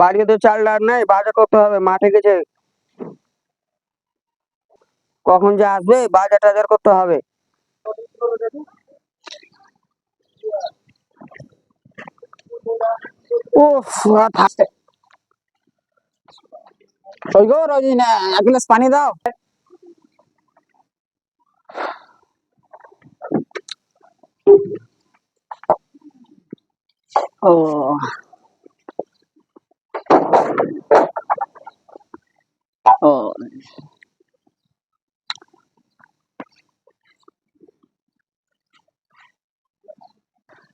বাড়িতে তো চাল ডাল নাই বাজার করতে হবে মাঠে গেছে। কখন যে আসবে বাজার টাজার করতে হবে। গ্লাস পানি দাও। ও। ও।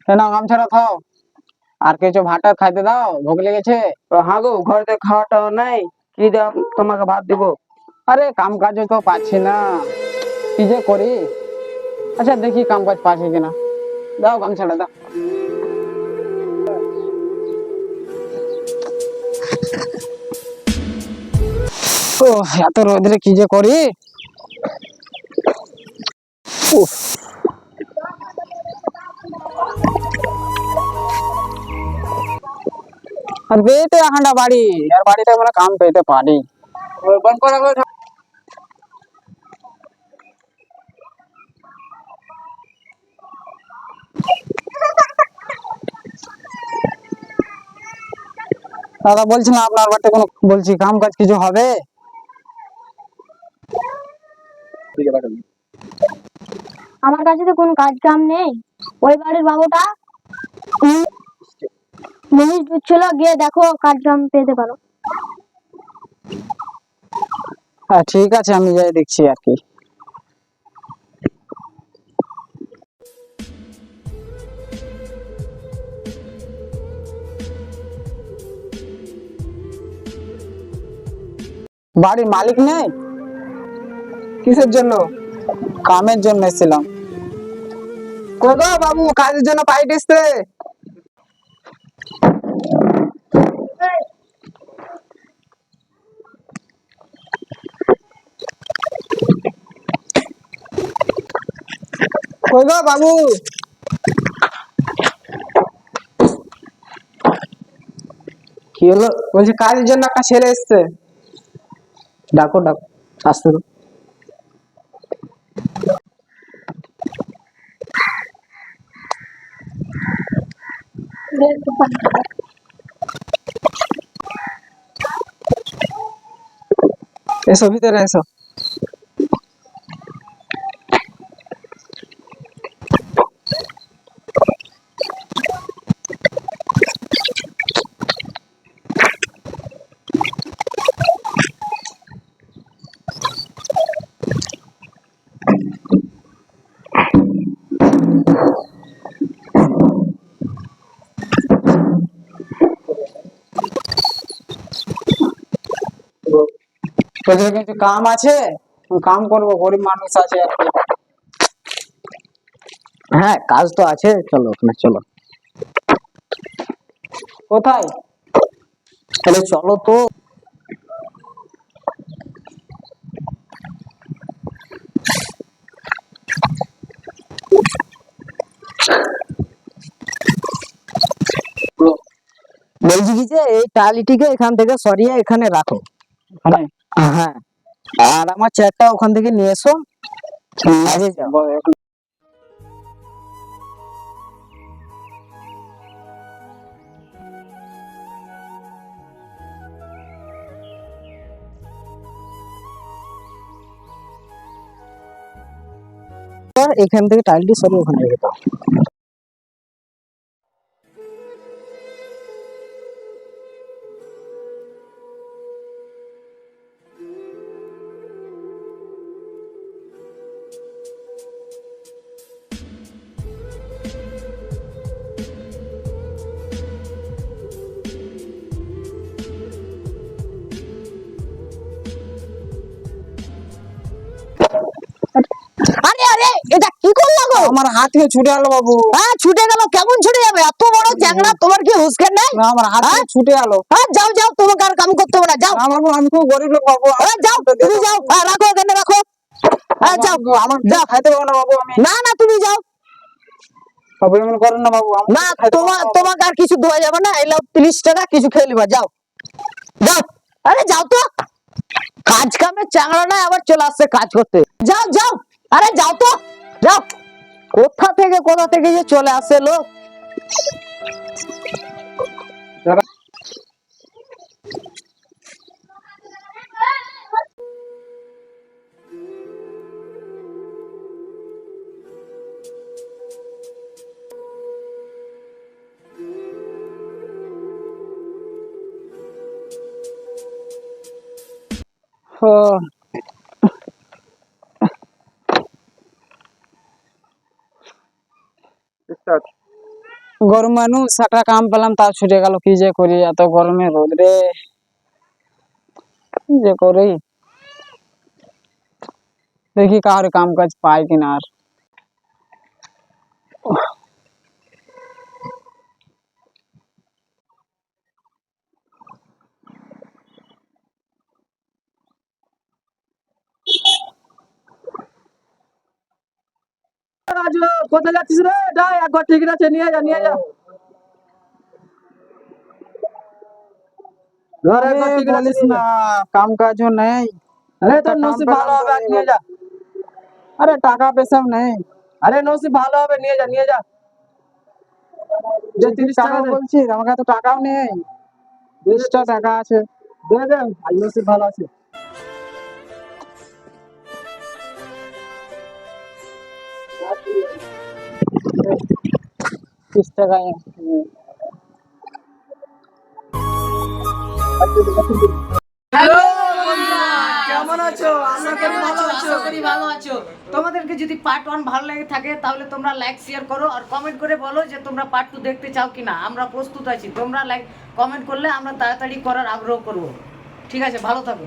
কেন গামছাটা থাও আর কিছু ভাতটা খাইতে দাও, ভোগ লেগেছে। হ্যাঁ গো, ঘরেতে খাওয়া টাওয়া নাই, কি দেব তোমাকে ভাত দিব? আরে কাম কাজও তো পাচ্ছি না। কি যে করি? আচ্ছা দেখি কাম কাজ পাচ্ছি কিনা। দাও গামছাটা দাও। ও এত রোদ্রে কি যে করি? উফ। আর বেতে এখানটা বাড়ি। আর বাড়িতে মানে কাম পেতে পারি। দাদা বলছিলাম আপনার বাড়িতে কোনো বলছি কাম কাজ কিছু হবে? আমার কাছে তো কোনো কাজ কাম নেই। ওই বাড়ির বাবুটা মহিষ দুধছিল গিয়ে দেখো কাজ কাম পেতে পারো। হ্যাঁ ঠিক আছে আমি যাই দেখছি আর কি। বাড়ির মালিক নেই? কিসের জন্য? কামের জন্য এসেছিলাম। কোথাও বাবু? কাজের জন্য পাইট এসছে? কই গো বাবু। কি হলো? বলছি, কাজের জন্য একটা ছেলে এসছে। ডাকো ডাকো, আসতে দাও। এসো, ভিতরে এসো। তোদের কিছু কাম আছে? কাম করব, গরিব মানুষ আছে হ্যাঁ কাজ তো আছে, চলো ওখানে, চলো। কোথায়? তাহলে চলো তো। বলছি কি যে, এই টালিটিকে এখান থেকে সরিয়ে এখানে রাখো। ওখানে হ্যাঁ আর আমার চেয়ারটা ওখান থেকে নিয়ে এসো। আগে যাও। এখান থেকে টাইলটি সরিয়ে ওখানে রেখে দাও। আমার হাত থেকে ছুটে গেল বাবু। হ্যাঁ ছুটে গেল। কেমন ছুটে যাবে? এত বড় চ্যাংড়া তোমার কি হুসকেন নেই আমার হাত থেকে ছুটে গেল হ্যাঁ যাও যাও তোমাকে আর কাম করতে হবে না যাও। না বাবু আমি খুব গরিব লোক বাবু হ্যাঁ যাও তুমি যাও। হ্যাঁ রাখো এখানে রাখো। হ্যাঁ যাও। আমার যাও। খাইতে পাবো না বাবু আমি। না না তুমি যাও। বাবু করেন না বাবু না তোমার তোমাকে আর কিছু দেওয়া যাবে না। এলাও তিরিশ টাকা কিছু খেয়ে নিবা যাও। যাও। আরে যাও তো। কাজ কামে চাংড়া নাই আবার চলে আসছে কাজ করতে। যাও যাও। আরে যাও তো। যাও। কোথা থেকে কোথা থেকে যে চলে আসে লোক? ও, গরম মানুষ একটা কাম পেলাম, তাও ছুটে গেল, কি যে করি, এত গরমে রোদ রে। কি যে করি। দেখি কার কাম কাজ পাই কিনা আর। কোথায় যাচ্ছিস রে? যাই একবার টিকিট আছে নিয়ে যা নিয়ে যা। ঘরে একবার টিকিট আছে না কাম কাজও নেই। আরে তোর নসিব ভালো হবে নিয়ে যা। আরে টাকা পয়সাও নেই। আরে নসিব ভালো হবে নিয়ে যা নিয়ে যা। যে তিরিশ টাকা বলছিস আমার কাছে তো টাকাও নেই। টাকা আছে। দে দে নসিব ভালো আছে। বিশ টাকা কেমন আছো? ভালো আছো। ভালো আছো। তোমাদেরকে যদি পার্ট ওয়ান ভালো লেগে থাকে তাহলে তোমরা লাইক শেয়ার করো আর কমেন্ট করে বলো যে তোমরা পার্ট টু দেখতে চাও কিনা। আমরা প্রস্তুত আছি। তোমরা লাইক কমেন্ট করলে আমরা তাড়াতাড়ি করার আগ্রহ করব। ঠিক আছে ভালো থাকো।